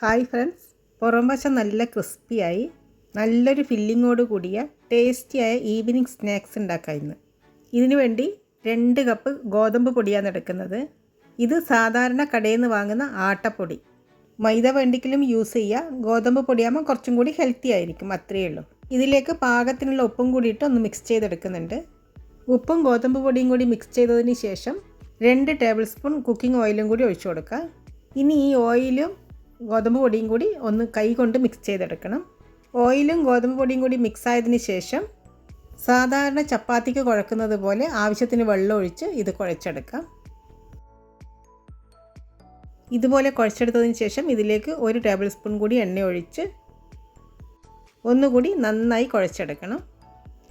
Hi friends. പുറം വശം നല്ല ക്രിസ്പിയായി. നല്ലൊരു ഫില്ലിങ്ങോട് കൂടിയ ടേസ്റ്റിയായ ഈവനിങ് സ്നാക്സ് ഉണ്ടാക്കാം ഇന്ന്. ഇതിനു വേണ്ടി രണ്ട് കപ്പ് ഗോതമ്പ് പൊടിയാണ് എടുക്കുന്നത്. ഇത് സാധാരണ കടയിൽ നിന്ന് വാങ്ങുന്ന ആട്ടപ്പൊടി. മൈദ വേണ്ടിക്കലും യൂസ് ചെയ്യുക. ഗോതമ്പ് പൊടിയാകുമ്പോൾ കുറച്ചും കൂടി ഹെൽത്തി ആയിരിക്കും അത്രയേ ഉള്ളൂ. ഇതിലേക്ക് പാകത്തിനുള്ള ഉപ്പും കൂടിയിട്ട് ഒന്ന് മിക്സ് ചെയ്തെടുക്കുന്നുണ്ട്. ഉപ്പും ഗോതമ്പ് പൊടിയും കൂടി മിക്സ് ചെയ്തതിന് ശേഷം രണ്ട് ടേബിൾ സ്പൂൺ കുക്കിംഗ് ഓയിലും കൂടി ഒഴിച്ചു കൊടുക്കുക. ഇനി ഈ ഓയിലും ഗോതമ്പ് പൊടിയും കൂടി ഒന്ന് കൈ കൊണ്ട് മിക്സ് ചെയ്തെടുക്കണം. ഓയിലും ഗോതമ്പ് പൊടിയും കൂടി മിക്സ് ആയതിന് ശേഷം സാധാരണ ചപ്പാത്തിക്ക് കുഴക്കുന്നത് പോലെ ആവശ്യത്തിന് വെള്ളം ഒഴിച്ച് ഇത് കുഴച്ചെടുക്കാം. ഇതുപോലെ കുഴച്ചെടുത്തതിന് ശേഷം ഇതിലേക്ക് ഒരു ടേബിൾ സ്പൂൺ കൂടി എണ്ണ ഒഴിച്ച് ഒന്നുകൂടി നന്നായി കുഴച്ചെടുക്കണം.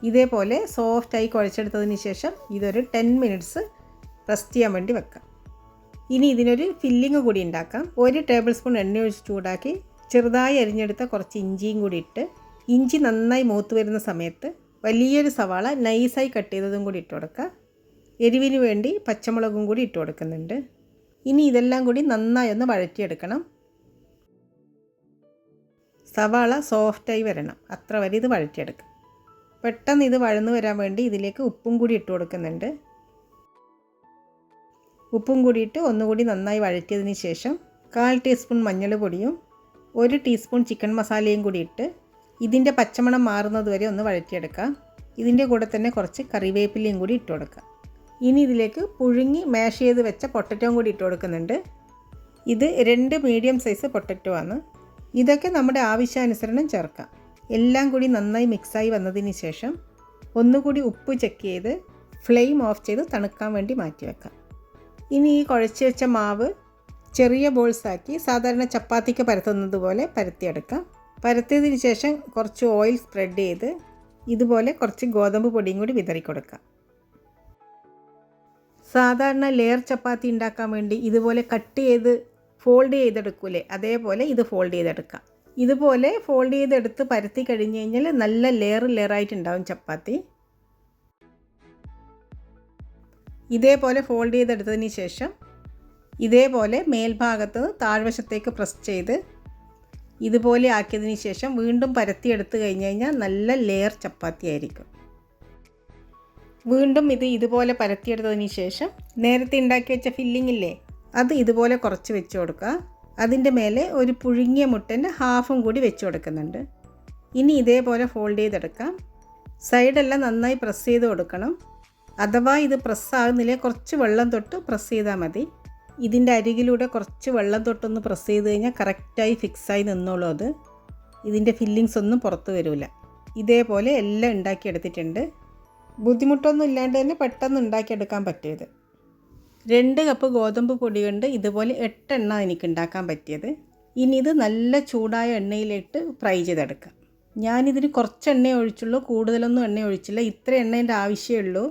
ഇതേപോലെ സോഫ്റ്റായി കുഴച്ചെടുത്തതിന് ശേഷം ഇതൊരു ടെൻ മിനിറ്റ്സ് റെസ്റ്റ് ചെയ്യാൻ വേണ്ടി വെക്കാം. ഇനി ഇതിനൊരു ഫില്ലിങ് കൂടി ഉണ്ടാക്കാം. ഒരു ടേബിൾ സ്പൂൺ എണ്ണ ഒഴിച്ച് ചൂടാക്കി ചെറുതായി അരിഞ്ഞെടുത്ത കുറച്ച് ഇഞ്ചിയും കൂടി ഇട്ട് ഇഞ്ചി നന്നായി മൂത്ത് വരുന്ന സമയത്ത് വലിയൊരു സവാള നൈസായി കട്ട് ചെയ്തതും കൂടി ഇട്ട് കൊടുക്കുക. എരിവിന് വേണ്ടി പച്ചമുളകും കൂടി ഇട്ട് കൊടുക്കുന്നുണ്ട്. ഇനി ഇതെല്ലാം കൂടി നന്നായി ഒന്ന് വഴറ്റിയെടുക്കണം. സവാള സോഫ്റ്റായി വരണം. അത്ര വരെ ഇത് വഴറ്റിയെടുക്കും. പെട്ടെന്ന് ഇത് വഴന്നു വരാൻ വേണ്ടി ഇതിലേക്ക് ഉപ്പും കൂടി ഇട്ട് കൊടുക്കുന്നുണ്ട്. ഉപ്പും കൂടിയിട്ട് ഒന്നുകൂടി നന്നായി വഴറ്റിയതിന് ശേഷം കാൽ ടീസ്പൂൺ മഞ്ഞൾ പൊടിയും ഒരു ടീസ്പൂൺ ചിക്കൻ മസാലയും കൂടി ഇട്ട് ഇതിന്റെ പച്ചമണം മാറുന്നത് വരെ ഒന്ന് വഴറ്റിയെടുക്കാം ഇതിന്റെ കൂടെ തന്നെ കുറച്ച് കറിവേപ്പിലയും കൂടി ഇട്ട് കൊടുക്കാം ഇനി ഇതിലേക്ക് പുഴുങ്ങി മാഷ് ചെയ്ത് വെച്ച പൊട്ടറ്റോം കൂടി ഇട്ട് കൊടുക്കുന്നുണ്ട്. ഇത് രണ്ട് മീഡിയം സൈസ് പൊട്ടറ്റോ ആണ്. ഇതൊക്കെ നമ്മുടെ ആവശ്യാനുസരണം ചേർക്കാം. എല്ലാം കൂടി നന്നായി മിക്സായി വന്നതിന് ശേഷം ഒന്നുകൂടി ഉപ്പ് ചെക്ക് ചെയ്ത് ഫ്ലെയിം ഓഫ് ചെയ്ത് തണുക്കാൻ വേണ്ടി മാറ്റി വെക്കാം. ഇനി ഈ കുഴച്ച് വെച്ച മാവ് ചെറിയ ബോൾസാക്കി സാധാരണ ചപ്പാത്തിക്ക് പരത്തുന്നത് പോലെ പരത്തിയെടുക്കാം. പരത്തിയതിന് ശേഷം കുറച്ച് ഓയിൽ സ്പ്രെഡ് ചെയ്ത് ഇതുപോലെ കുറച്ച് ഗോതമ്പ് പൊടിയും കൂടി വിതറി കൊടുക്കാം. സാധാരണ ലെയർ ചപ്പാത്തി ഉണ്ടാക്കാൻ വേണ്ടി ഇതുപോലെ കട്ട് ചെയ്ത് ഫോൾഡ് ചെയ്തെടുക്കൂലേ? അതേപോലെ ഇത് ഫോൾഡ് ചെയ്തെടുക്കാം. ഇതുപോലെ ഫോൾഡ് ചെയ്തെടുത്ത് പരത്തി കഴിഞ്ഞ് കഴിഞ്ഞാൽ നല്ല ലെയർ ലെയറായിട്ടുണ്ടാവും ചപ്പാത്തി. ഇതേപോലെ ഫോൾഡ് ചെയ്തെടുത്തതിന് ശേഷം ഇതേപോലെ മേൽഭാഗത്ത് താഴ്വശത്തേക്ക് പ്രസ് ചെയ്ത് ഇതുപോലെ ആക്കിയതിന് ശേഷം വീണ്ടും പരത്തിയെടുത്ത് കഴിഞ്ഞ് കഴിഞ്ഞാൽ നല്ല ലെയർ ചപ്പാത്തി ആയിരിക്കും. വീണ്ടും ഇത് ഇതുപോലെ പരത്തിയെടുത്തതിന് ശേഷം നേരത്തെ ഉണ്ടാക്കി വെച്ച ഫില്ലിംഗ് ഇല്ലേ അത് ഇതുപോലെ കുറച്ച് വെച്ച് കൊടുക്കുക. അതിന്റെ മേലെ ഒരു പുഴുങ്ങിയ മുട്ടന്റെ ഹാഫും കൂടി വെച്ച് കൊടുക്കുന്നുണ്ട്. ഇനി ഇതേപോലെ ഫോൾഡ് ചെയ്തെടുക്കാം. സൈഡെല്ലാം നന്നായി പ്രസ് ചെയ്ത് കൊടുക്കണം. അഥവാ ഇത് പ്രസ്സാകുന്നില്ല കുറച്ച് വെള്ളം തൊട്ട് പ്രസ് ചെയ്താൽ മതി. ഇതിന്റെ അരികിലൂടെ കുറച്ച് വെള്ളം തൊട്ടൊന്ന് പ്രസ് ചെയ്ത് കഴിഞ്ഞാൽ കറക്റ്റായി ഫിക്സായി നിന്നോളൂ അത്. ഇതിന്റെ ഫില്ലിങ്സ് ഒന്നും പുറത്ത് വരില്ല ഇതേപോലെ എല്ലാം ഉണ്ടാക്കിയെടുത്തിട്ടുണ്ട്. ബുദ്ധിമുട്ടൊന്നും ഇല്ലാണ്ട് തന്നെ പെട്ടെന്ന് ഉണ്ടാക്കിയെടുക്കാൻ പറ്റിയത്. രണ്ട് കപ്പ് ഗോതമ്പ് പൊടി കൊണ്ട് ഇതുപോലെ എട്ടെണ്ണ എനിക്ക് ഉണ്ടാക്കാൻ പറ്റിയത്. ഇനി ഇത് നല്ല ചൂടായ എണ്ണയിലിട്ട് ഫ്രൈ ചെയ്തെടുക്കാം. ഞാനിതിന് കുറച്ച് എണ്ണ ഒഴിച്ചുള്ളൂ കൂടുതലൊന്നും എണ്ണ ഒഴിച്ചില്ല ഇത്ര എണ്ണേന്റെ ആവശ്യമുള്ളൂ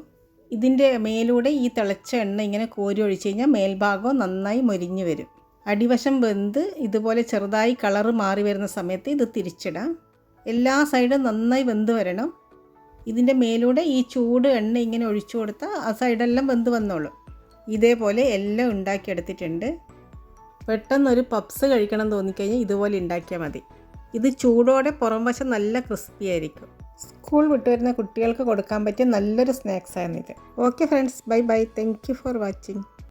ഇതിന്റെ മേലൂടെ ഈ തിളച്ച എണ്ണ ഇങ്ങനെ കോരി ഒഴിച്ച് കഴിഞ്ഞാൽ മേൽഭാഗം നന്നായി മൊരിഞ്ഞ് വരും. അടിവശം വെന്ത് ഇതുപോലെ ചെറുതായി കളറ് മാറി വരുന്ന സമയത്ത് ഇത് തിരിച്ചിടാം. എല്ലാ സൈഡും നന്നായി വെന്ത് വരണം. ഇതിന്റെ മേലൂടെ ഈ ചൂട് എണ്ണ ഇങ്ങനെ ഒഴിച്ചു കൊടുത്താൽ ആ സൈഡെല്ലാം വെന്ത് വന്നോളും. ഇതേപോലെ എല്ലാം ഉണ്ടാക്കിയെടുത്തിട്ടുണ്ട്. പെട്ടെന്നൊരു പപ്സ് കഴിക്കണം തോന്നിക്കഴിഞ്ഞാൽ ഇതുപോലെ ഉണ്ടാക്കിയാൽ മതി. ഇത് ചൂടോടെ പുറം വശം നല്ല ക്രിസ്പി ആയിരിക്കും. സ്കൂൾ വിട്ട് വരുന്ന കുട്ടികൾക്ക് കൊടുക്കാൻ പറ്റിയ നല്ലൊരു സ്നാക്സ് ആയിരുന്നു ഇത് okay friends bye bye thank for watching